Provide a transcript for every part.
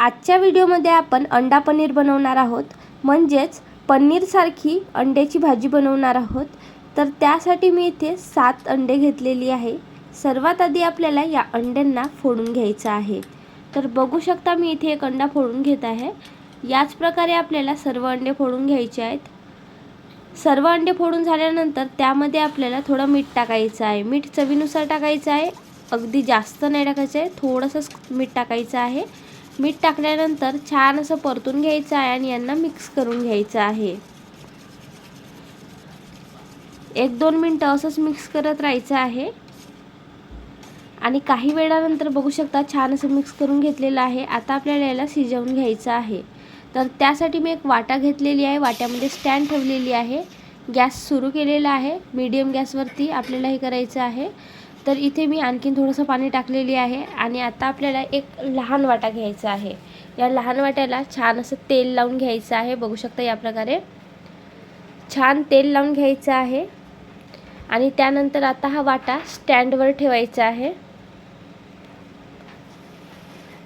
आजच्या व्हिडिओमध्ये आपण अंडा पनीर बनवणार आहोत. म्हणजेच पनीरसारखी अंड्याची भाजी बनवणार आहोत. तर त्यासाठी मी इथे सात अंडे घेतलेली आहे. सर्वात आधी आपल्याला या अंड्यांना फोडून घ्यायचं आहे. तर बघू शकता मी इथे एक अंडा फोडून घेत आहे. याच प्रकारे आपल्याला सर्व अंडे फोडून घ्यायचे आहेत. सर्व अंडे फोडून झाल्यानंतर त्यामध्ये आपल्याला थोडं मीठ टाकायचं आहे. मीठ चवीनुसार टाकायचं आहे. अगदी जास्त नाही टाकायचं आहे. थोडंसंच मीठ टाकायचं आहे. मीठ टाकल्यानंतर छान असं परतून घ्यायचं आहे आणि यांना मिक्स करून घ्यायचं आहे. एक दोन मिनटं असंच मिक्स करत राहायचं आहे. आणि काही वेळानंतर बघू शकता छान असं मिक्स करून घेतलेलं आहे. आता आपल्याला याला शिजवून घ्यायचं आहे. तर त्यासाठी मी एक वाटा घेतलेली आहे. वाट्यामध्ये स्टँड ठेवलेली आहे. गॅस सुरू केलेला आहे. मीडियम गॅसवरती आपल्याला हे करायचं आहे. तर इथे मी आणखीन थोडंसं पाणी टाकलेली आहे आणि आता आपल्याला एक लहान वाटा घ्यायचा आहे. या लहान वाट्याला छान असं तेल लावून घ्यायचं आहे. बघू शकता या प्रकारे. छान तेल लावून घ्यायचं आहे. आणि त्यानंतर आता हा वाटा स्टँडवर ठेवायचा आहे.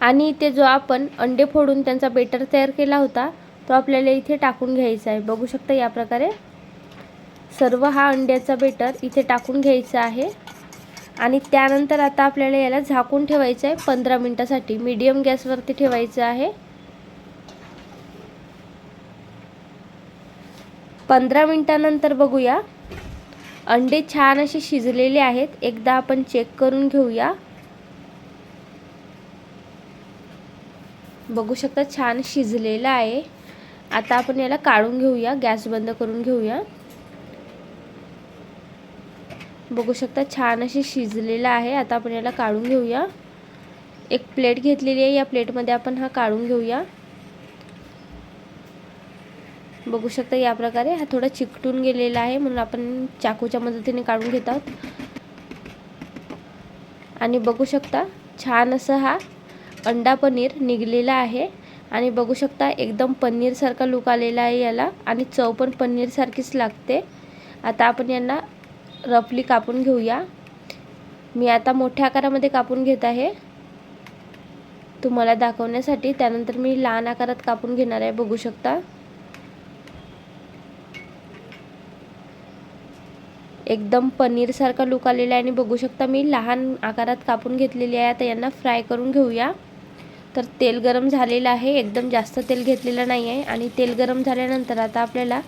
आणि इथे जो आपण अंडे फोडून त्यांचा बेटर तयार केला होता तो आपल्याला इथे टाकून घ्यायचा आहे. बघू शकता या प्रकारे. सर्व हा अंड्याचा बेटर इथे टाकून घ्यायचा आहे. आणि त्यानंतर आता आपल्याला याला झाकून ठेवायचं आहे पंधरा मिनटासाठी. मीडियम गॅसवरती ठेवायचं आहे. पंधरा मिनटानंतर बघूया. अंडे छान असे शिजलेले आहेत. एकदा आपण चेक करून घेऊया. बघू शकता छान शिजलेलं आहे. आता आपण याला काढून घेऊया. गॅस बंद करून घेऊया. बघू शकता छान अशी शिजलेलं आहे. आता आपण याला काढून घेऊया. एक प्लेट घेतलेली आहे. या प्लेटमध्ये आपण हा काढून घेऊया. बघू शकता या प्रकारे हा थोडा चिकटून गेलेला आहे. म्हणून आपण चाकूच्या मदतीने काढून घेत आहोत. आणि बघू शकता छान असं हा अंडा पनीर निघलेला आहे. आणि बघू शकता एकदम पनीरसारखा लुक आलेला आहे याला. आणि चव पण पनीरसारखीच लागते. आता आपण यांना रफली कापून घेऊया. मी आता मोठ्या आकारामध्ये कापून घेत आहे. तुम्हाला दाखवण्यासाठी त्यानंतर मी लहान आकारात कापून घेणार आहे बघू शकता. एकदम पनीरसारखा लुक आलेला आहे आणि बघू शकता मी लहान आकारात कापून घेतलेली आहे. आता यांना फ्राय करून घेऊया. तर तेल गरम झालेलं आहे. एकदम जास्त तेल घेतलेलं नाही आहे आणि तेल गरम झाल्यानंतर आता आपल्याला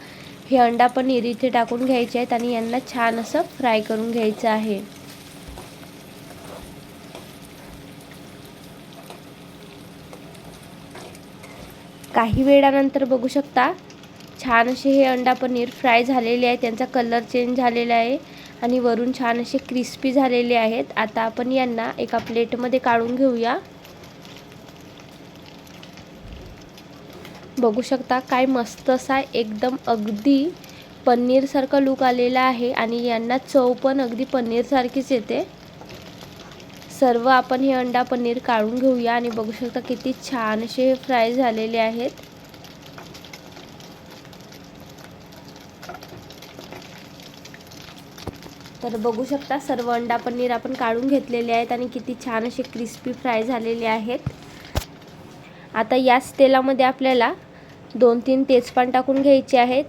हे अंडा पनीर इथे टाकून घ्यायचे आहेत आणि यांना छान असं फ्राय करून घ्यायचं आहे. काही वेळानंतर बघू शकता छान असे हे अंडा पनीर फ्राय झालेले आहे त्यांचा कलर चेंज झालेला आहे आणि वरून छान असे क्रिस्पी झालेले आहेत. आता आपण यांना एका प्लेटमध्ये काढून घेऊया. बघू शकता काय मस्त असा एकदम अगदी पनीरसारखा लूक आलेला आहे आणि यांना चव पण अगदी पनीरसारखीच येते. सर्व आपण हे अंडा पनीर काढून घेऊया आणि बघू शकता किती छान असे फ्राय झालेले आहेत. तर बघू शकता सर्व अंडा पनीर आपण काढून घेतलेले आहेत आणि किती छान असे क्रिस्पी फ्राय झालेले आहेत. आता याच तेलामध्ये आपल्याला दोन तीन तेजपान टाकून घ्यायचे आहेत.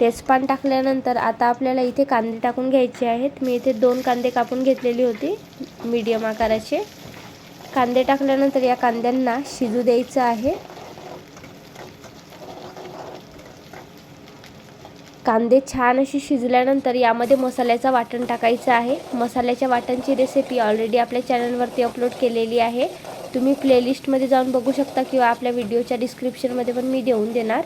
तेजपान टाकल्यानंतर आता आपल्याला इथे कांदे टाकून घ्यायचे आहेत. मी इथे दोन कांदे कापून घेतलेली होती मीडियम आकाराचे. कांदे टाकल्यानंतर या कांद्यांना शिजू द्यायचं आहे. कांदे छान अशी शिजल्यानंतर यामध्ये मसाल्याचा वाटण टाकायचं आहे. मसाल्याच्या वाटणची रेसिपी ऑलरेडी आपल्या चॅनलवरती अपलोड केलेली आहे. तुम्ही प्लेलिस्टमध्ये जाऊन बघू शकता किंवा आपल्या व्हिडिओच्या डिस्क्रिप्शनमध्ये पण मी देऊन देणार.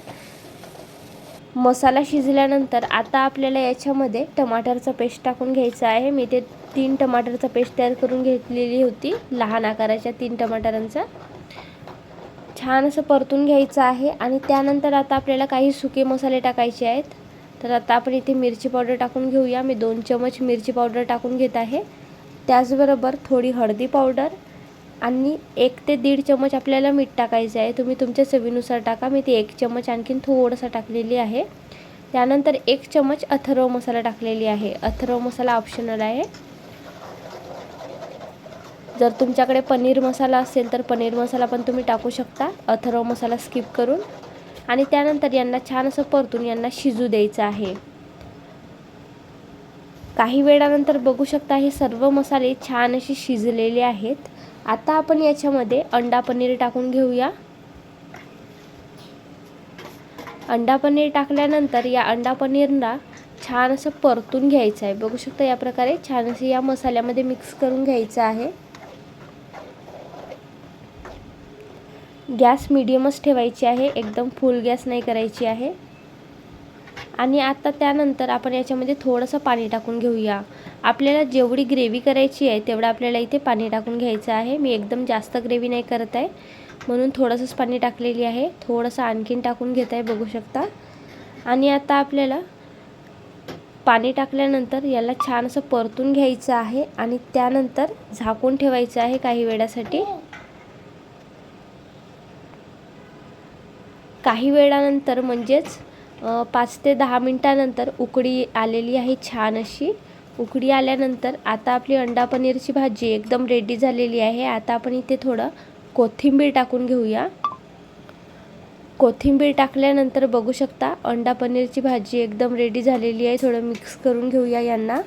मसाला शिजल्यानंतर आता आपल्याला याच्यामध्ये टमाटरचा पेस्ट टाकून घ्यायचा आहे. मी ते तीन टमाटरचा पेस्ट तयार करून घेतलेली होती. लहान आकाराच्या तीन टमाटरांचा. छान असं परतून घ्यायचं आहे आणि त्यानंतर आता आपल्याला काही सुके मसाले टाकायचे आहेत. तर आता आपण इथे मिरची पावडर टाकून घेऊया. मी दोन चमच मिरची पावडर टाकून घेत आहे. त्याचबरोबर थोडी हळदी पावडर. आणि एक ते दीड चमच आपल्याला मीठ टाकायचं आहे. तुम्ही तुमच्या चवीनुसार टाका. मी ती एक चमच आणखीन थोडंसं टाकलेली आहे. त्यानंतर एक चमच अथर्व मसाला टाकलेली आहे. अथर्व मसाला ऑप्शनल आहे. जर तुमच्याकडे पनीर मसाला असेल तर पनीर मसाला पण तुम्ही टाकू शकता. अथर्व मसाला स्किप करून. आणि त्यानंतर यांना छान असं परतून यांना शिजू द्यायचं आहे. काही वेळानंतर बघू शकता हे सर्व मसाले छान असे शिजलेले आहेत. आता आपण याच्यामध्ये अंडा पनीर टाकून घेऊया. अंडा पनीर टाकल्यानंतर या अंडा पनीरला छान असं परतून घ्यायचं आहे. बघू शकता या प्रकारे छान असं या मसाल्यामध्ये मिक्स करून घ्यायचं आहे. गॅस मिडियमच ठेवायची आहे. एकदम फुल गॅस नाही करायची आहे. आणि आता त्यानंतर आपण याच्यामध्ये थोडंसं पाणी टाकून घेऊया. आपल्याला जेवढी ग्रेव्ही करायची आहे तेवढं आपल्याला इथे पाणी टाकून घ्यायचं आहे. मी एकदम जास्त ग्रेव्ही नाही करत आहे. म्हणून थोडंसंच पाणी टाकलेली आहे. थोडंसं आणखीन टाकून घेत आहे बघू शकता. आणि आता आपल्याला पाणी टाकल्यानंतर याला छान असं परतून घ्यायचं आहे आणि त्यानंतर झाकून ठेवायचं आहे काही वेळासाठी. काही वेळानंतर म्हणजेच पाच ते दहा मिनटानंतर उकडी आलेली आहे छान अशी. उकडी आल्यानंतर आता आपली अंडा पनीरची भाजी एकदम रेडी झालेली आहे. आता आपण इथे थोडं कोथिंबीर टाकून घेऊया. कोथिंबीर टाकल्यानंतर बघू शकता अंडा पनीरची भाजी एकदम रेडी झालेली आहे. थोडं मिक्स करून घेऊया यांना.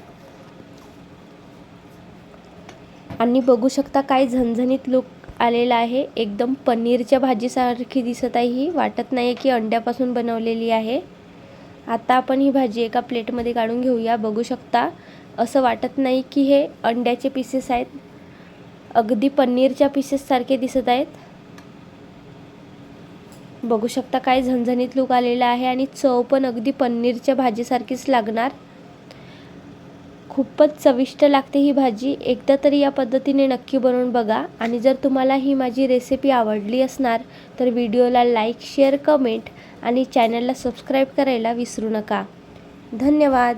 आणि बघू शकता काय झणझणीत लुक आलेला आहे. एकदम पनीरच्या भाजीसारखी दिसत आहे ही. वाटत नाही की अंड्यापासून बनवलेली आहे. आता आपण ही भाजी एका प्लेटमध्ये काढून घेऊया. बघू शकता. असं वाटत नाही की हे अंड्याचे पीसेस आहेत. अगदी पनीरच्या पीसेससारखे दिसत आहेत. बघू शकता काय झणझणीत लुक आलेला आहे आणि चव पण अगदी पनीरच्या भाजीसारखीच लागणार. खूपच चविष्ट लागते ही भाजी. एकदा तरी या पद्धतीने नक्की बनवून बघा. आणि जर तुम्हाला ही माझी रेसिपी आवडली असणार तर व्हिडिओला लाईक शेअर कमेंट आणि चॅनलला सबस्क्राईब करायला विसरू नका. धन्यवाद.